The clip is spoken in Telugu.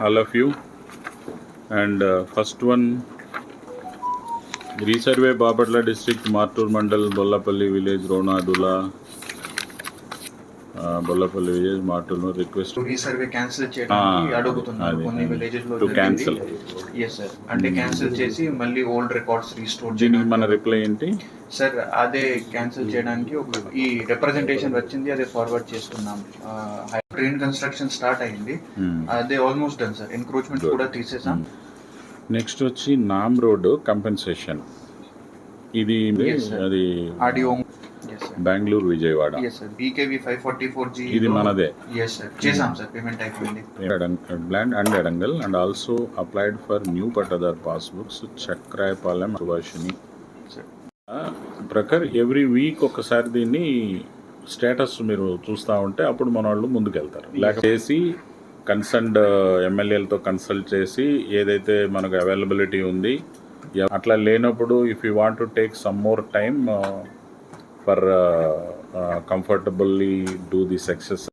all of you. And uh, first one, resurvey Bapatla district, Martur Mandal, Bollapalli village, uh, Bollapalli village, Martur request resurvey cancel చేయడానికి Ah, అడుగుతున్నారు కొన్ని. విలేజెస్లో cancel. ఎస్ సార్ అంటే క్యాన్సిల్ చేసి మళ్ళీ ఓల్డ్ రికార్డ్స్ రీస్టోర్ దీనికి మన రిప్లై ఏంటి సార్ అదే క్యాన్సిల్ చేయడానికి ఒక ఈ రిప్రజెంటేషన్ వచ్చింది అదే ఫార్వర్డ్ చేస్తున్నాం ట్రైన్ కన్స్ట్రక్షన్ స్టార్ట్ అయింది. Hmm. అదే ఆల్మోస్ట్ డన్ సార్ ఎంక్రోచ్మెంట్ కూడా తీసేసాం. నెక్స్ట్ వచ్చి నామ్ రోడ్ కంపెన్సేషన్ ఇది. అది audio Bengaluru Vijayawada yes sir BKV five forty four G ఇది మనదే. Land and ఎడంగల్ and also applied for new pattadar passbooks Chakrayapalem Subhashini sir ప్రకార్ ఎవ్రీ వీక్ ఒకసారి దీన్ని స్టేటస్ మీరు చూస్తూ ఉంటే అప్పుడు మన వాళ్ళు ముందుకెళ్తారు లేక చేసి కన్సర్న్డ్ ఎమ్మెల్యేలతో కన్సల్ట్ చేసి ఏదైతే మనకు అవైలబిలిటీ ఉంది అట్లా లేనప్పుడు if you want to take some more time for comfortably do this excess